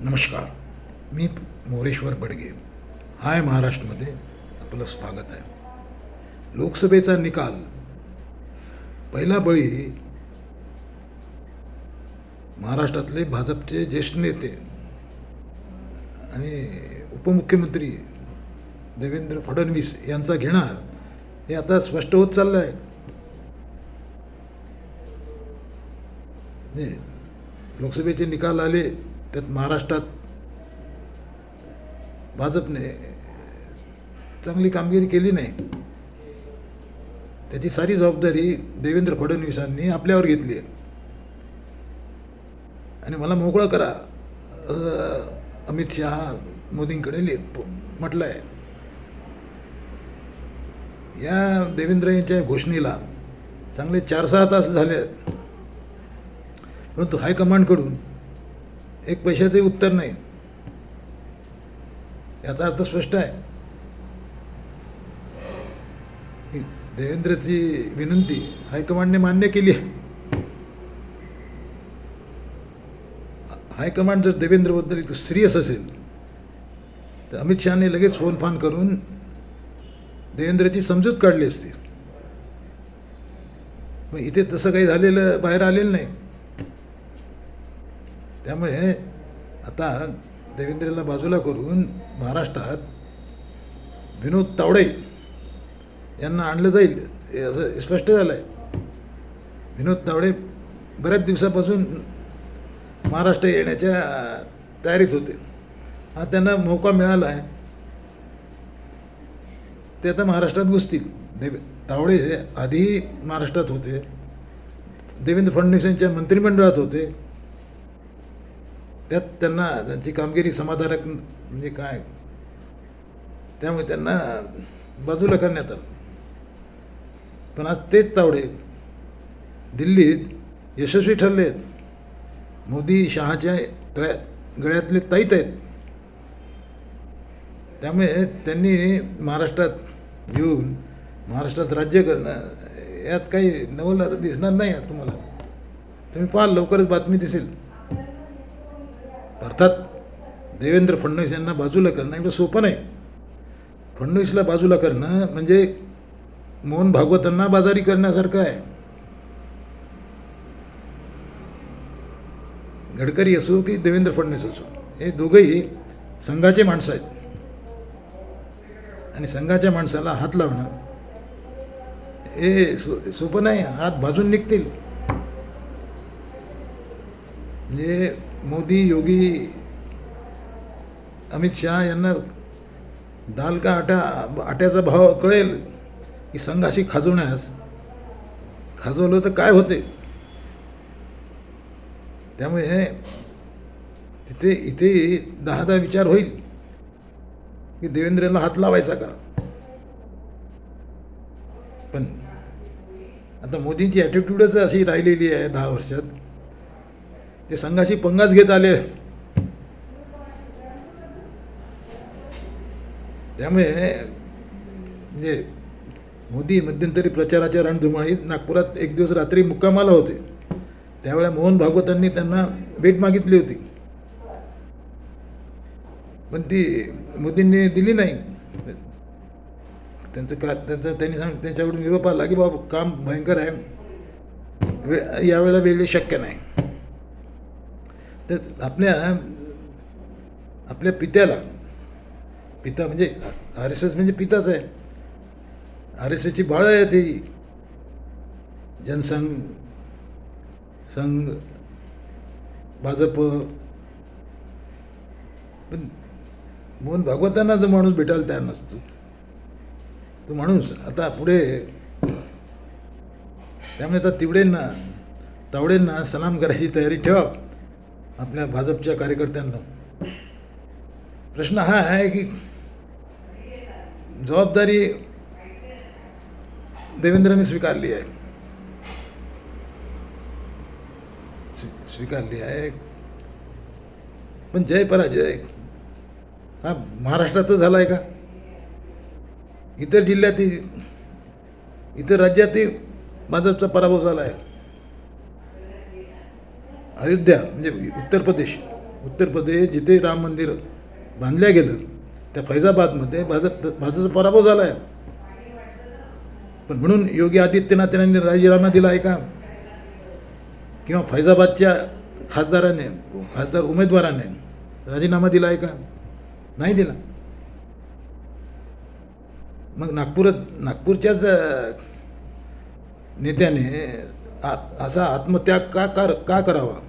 नमस्कार मी मोरेश्वर बडगे. हाय महाराष्ट्रमध्ये आपलं स्वागत आहे. लोकसभेचा निकाल. पहिला बळी महाराष्ट्रातले भाजपचे ज्येष्ठ नेते आणि उपमुख्यमंत्री देवेंद्र फडणवीस यांचा घेणार हे आता स्पष्ट होत चाललं आहे. लोकसभेचे निकाल आले त्यात महाराष्ट्रात भाजपने चांगली कामगिरी केली नाही. त्याची सारी जबाबदारी देवेंद्र फडणवीसांनी आपल्यावर घेतली आहे. आणि मला मोकळं करा असं अमित शहा मोदींकडे लिहित म्हटलं आहे या देवेंद्र यांच्या घोषणेला चांगले चार सहा तास झाले आहेत. परंतु हायकमांडकडून एक पैशाचे उत्तर नाही. याचा अर्थ स्पष्ट आहे. देवेंद्रची विनंती हायकमांडने मान्य केली आहे. हायकमांड जर देवेंद्रबद्दल इतकं सिरियस असेल तर अमित शहाने लगेच फोन फान करून देवेंद्रची समजूत काढली असती. मग इथे तसं काही झालेलं बाहेर आलेलं नाही. त्यामुळे आता देवेंद्रला बाजूला करून महाराष्ट्रात विनोद तावडे यांना आणलं जाईल असं स्पष्ट झालं आहे विनोद तावडे बऱ्याच दिवसापासून महाराष्ट्र येण्याच्या तयारीत होते. हा त्यांना मौका मिळाला आहे. ते आता महाराष्ट्रात घुसतील. देव तावडे हे महाराष्ट्रात होते. देवेंद्र फडणवीस यांच्या मंत्रिमंडळात होते. त्यात त्यांना त्यांची कामगिरी समाधानक म्हणजे काय? त्यामुळे त्यांना बाजूला करण्यात आलं. पण आज तेच तावडे दिल्लीत यशस्वी ठरले आहेत. मोदी शहाच्या तळ्या गळ्यातले ताईत आहेत. त्यामुळे त्यांनी महाराष्ट्रात येऊन महाराष्ट्रात राज्य करणं यात काही नवल दिसणार नाही तुम्हाला. तुम्ही पाहाल लवकरच बातमी दिसेल. अर्थात देवेंद्र फडणवीस यांना बाजूला करणं एवढं सोपं नाही. फडणवीसला बाजूला करणं म्हणजे मोहन भागवतांना बाजारी करण्यासारखं आहे. गडकरी असो की देवेंद्र फडणवीस असो हे दोघंही संघाचे माणसं आहेत. आणि संघाच्या माणसाला हात लावणं हे सो सोपं नाही हात भाजून निघतील. म्हणजे मोदी योगी अमित शहा यांना दाल का आटा आट्याचा भाव कळेल की संघाशी खाजवण्यास. खाजवलं तर काय होते? त्यामुळे तिथे इथे दहा दहा विचार होईल की देवेंद्रला हात लावायचा का? पण आता मोदींची ॲटिट्यूडच अशी राहिलेली आहे दहा वर्षात. ते संघाशी पंगाच घेत आले. त्यामुळे म्हणजे मोदी मध्यंतरी प्रचाराच्या रणधुमाळीत नागपुरात एक दिवस रात्री मुक्कामाला होते. त्यावेळेला मोहन भागवतांनी त्यांना भेट मागितली होती. पण ती मोदींनी दिली नाही. त्यांचं का त्यांचं त्यांनी सांग त्यांच्याकडून निरोप आला की बाबा काम भयंकर आहे. वे यावेळेला वेगळे शक्य नाही. तर आपल्या आपल्या पित्याला पिता म्हणजे आर एस एस म्हणजे पिताच आहे. आर एस एसची बाळं आहे ती. जनसंघ संघ भाजप. पण मोहन भागवतांना जो माणूस भेटायला तयार नसतो तो माणूस आता पुढे त्यामुळे आता तिवडेंना तावडेंना सलाम करायची तयारी ठेवा. आपल्या भाजपच्या कार्यकर्त्यांना. प्रश्न हा आहे की जबाबदारी देवेंद्रने स्वीकारली आहे. स्वीकारली आहे. पण जय पराजय. हा महाराष्ट्रातच झाला आहे का? इतर जिल्ह्यातही इतर राज्यातही भाजपचा पराभव झाला आहे अयोध्या म्हणजे उत्तर प्रदेश. उत्तर प्रदेश जिथे राम मंदिर बांधल्या गेलं त्या फैजाबादमध्ये भाजप भाजपचा पराभव झाला आहे पण म्हणून योगी आदित्यनाथ यांनी राजीनामा दिला आहे का? किंवा फैजाबादच्या खासदाराने खासदार उमेदवाराने राजीनामा दिला आहे का? नाही दिला. मग नागपूरच नागपूरच्याच नेत्याने आ- असा आत्मत्याग का कर का करावा?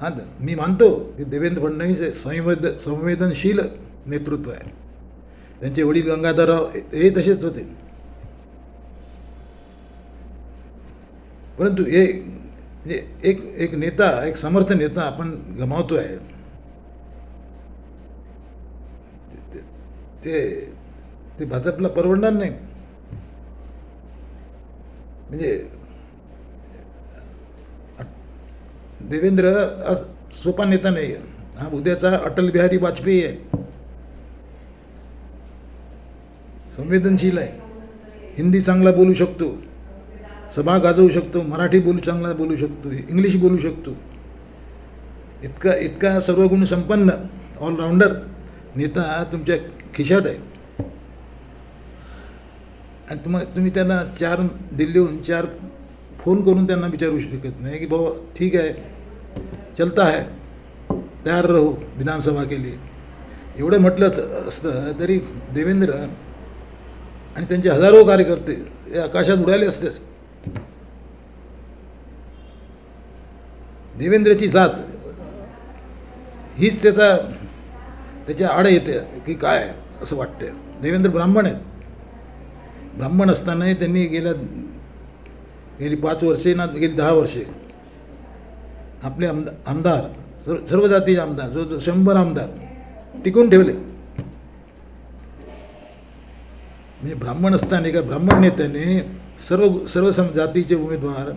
हा मी मानतो की देवेंद्र फडणवीस हे संवेद संवेदनशील नेतृत्व आहे. त्यांचे वडील गंगाधरराव हे- तसेच होते. परंतु हे म्हणजे एक एक नेता एक समर्थ नेता आपण गमावतो आहे ते ते भाजपला परवडणार नाही. म्हणजे देवेंद्र आज सोपा नेता नाही. आहे हा उद्याचा अटल बिहारी वाजपेयी आहे. संवेदनशील आहे. हिंदी चांगला बोलू शकतो. सभा गाजवू शकतो. मराठी बोलू चांगला बोलू शकतो. इंग्लिश बोलू शकतो. इतका इतका सर्व गुण संपन्न ऑलराऊंडर नेता तुमच्या खिशात आहे. आणि तुम तुम्ही त्यांना चार दिल्लीहून चार फोन करून त्यांना विचारू शकत नाही की बाबा ठीक आहे. चलता है तयार रहो विधानसभा के लिए। एवढं म्हटलं असतं तरी देवेंद्र आणि त्यांचे हजारो कार्यकर्ते हे आकाशात उडाले असतेच देवेंद्रची जात हीच त्याचा त्याच्या आड येते की काय असं वाटते देवेंद्र ब्राह्मण आहेत. ब्राह्मण असतानाही त्यांनी गेल्या गेली पाच वर्षे ना गेली दहा वर्षे आपले आमदा आमदार सर्व सर्व जातीचे आमदार जो जो शंभर आमदार टिकून ठेवले. म्हणजे ब्राह्मण असताना एका ब्राह्मण नेत्याने सर्व सर्व सम जातीचे उमेदवार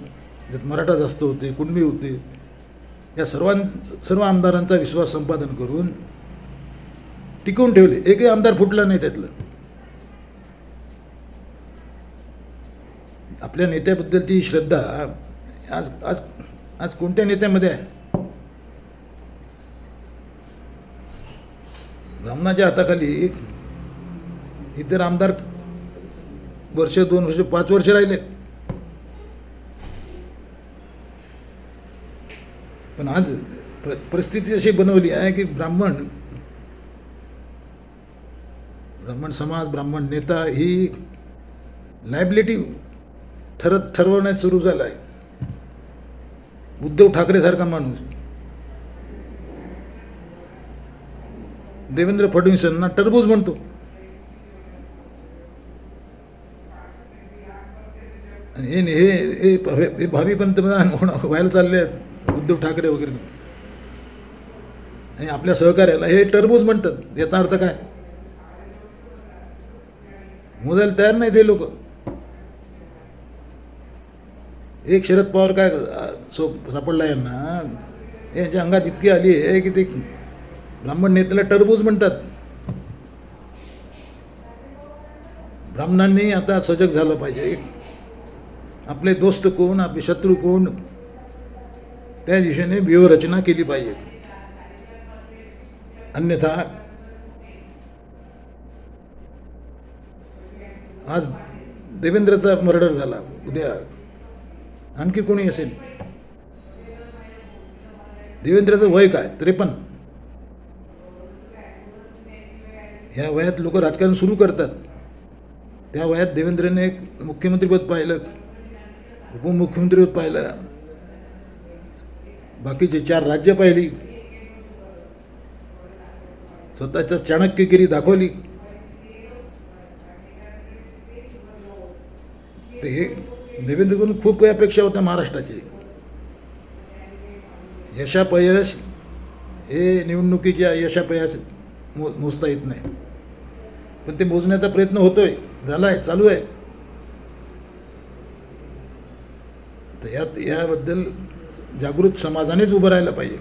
ज्यात मराठा जास्त होते कुणबी होते या सर्वां सर्व आमदारांचा विश्वास संपादन करून टिकवून ठेवले. एकही आमदार फुटला नाही त्यातलं. आपल्या नेत्याबद्दलची श्रद्धा आज आज आज कोणत्या नेत्यामध्ये आहे? ब्राह्मणाच्या हाताखाली इतर आमदार वर्ष दोन वर्ष पाच वर्ष राहिले पण आज परिस्थिती अशी बनवली आहे की ब्राह्मण ब्राह्मण समाज ब्राह्मण नेता ही लायबिलिटी ठरत ठरवण्यात सुरू झाला आहे. उद्धव ठाकरेसारखा माणूस. देवेंद्र फडणवीसांना टरबूज म्हणतो. आणि हे हे हे हे भावी पंतप्रधान होणं व्हायला चालले आहेत उद्धव ठाकरे वगैरे. आणि आपल्या सहकार्याला हे टरबूज म्हणतात. याचा अर्थ काय? मोजायला तयार नाही ते लोक. एक शरद पवार काय सो सापडला यांना? यांच्या अंगात इतकी आली आहे की ते ब्राह्मण नेत्याला टरबूज म्हणतात. ब्राह्मणांनी आता सजग झालं पाहिजे. आपले दोस्त कोण आपले शत्रू कोण त्या दिशेने व्यूहरचना केली पाहिजे. अन्यथा आज देवेंद्रचा मर्डर झाला. उद्या आणखी कोणी असेल? देवेंद्रचं वय काय? त्रेपन्न. ह्या वयात लोक राजकारण सुरू करतात. त्या वयात देवेंद्रने एक मुख्यमंत्रीपद पाहिलं उपमुख्यमंत्रीपद पाहिलं बाकीचे चार राज्य पाहिली स्वतःच्या चाणक्यगिरी दाखवली. ते हे देवेंद्रकडून खूप काही अपेक्षा होत्या महाराष्ट्राची. यशापयश हे निवडणुकीच्या यशापयश मो मोजता येत नाही. पण ते मोजण्याचा प्रयत्न होतोय झाला आहे चालू आहे. तर यात याबद्दल जागृत समाजानेच उभं राहायला पाहिजे.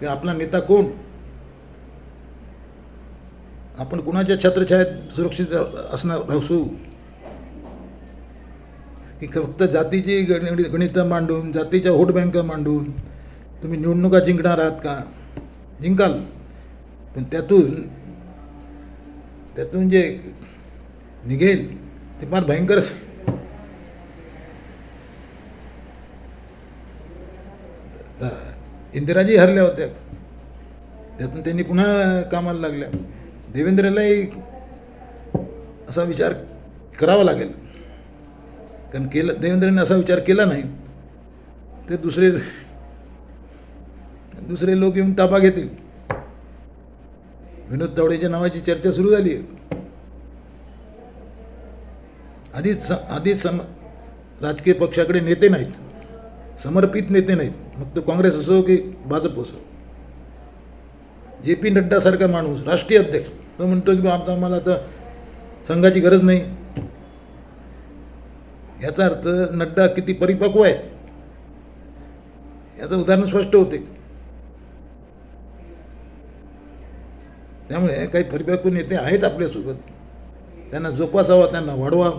की आपला नेता कोण? आपण कुणाच्या छत्रछायात सुरक्षित असणार असू? की फक्त जातीची गणि गणितं मांडून जातीच्या व्होट बँका मांडून तुम्ही निवडणुका जिंकणार आहात का? जिंकाल. पण त्यातून त्यातून जे निघेल ते फार भयंकर आता इंदिराजी हरल्या होत्या. त्यातून त्यांनी पुन्हा कामाला लागल्या. देवेंद्रलाही असा विचार करावा लागेल. कारण केलं देवेंद्रने असा विचार केला नाही ते दुसरे दुसरे लोक येऊन ताबा घेतील. विनोद तावडेच्या नावाची चर्चा सुरू झाली आहे. आधीच स- आधीच सम राजकीय पक्षाकडे नेते नाहीत समर्पित नेते नाहीत. मग तो काँग्रेस असो की भाजप असो. जे पी नड्डासारखा माणूस राष्ट्रीय अध्यक्ष तो म्हणतो की बा आता आम्हाला आता संघाची गरज नाही. याचा अर्थ नड्डा किती परिपक्व आहे? याचं उदाहरण स्पष्ट होते. त्यामुळे काही परिपक्व नेते आहेत आपल्यासोबत. त्यांना जोपासावा त्यांना वाढवा.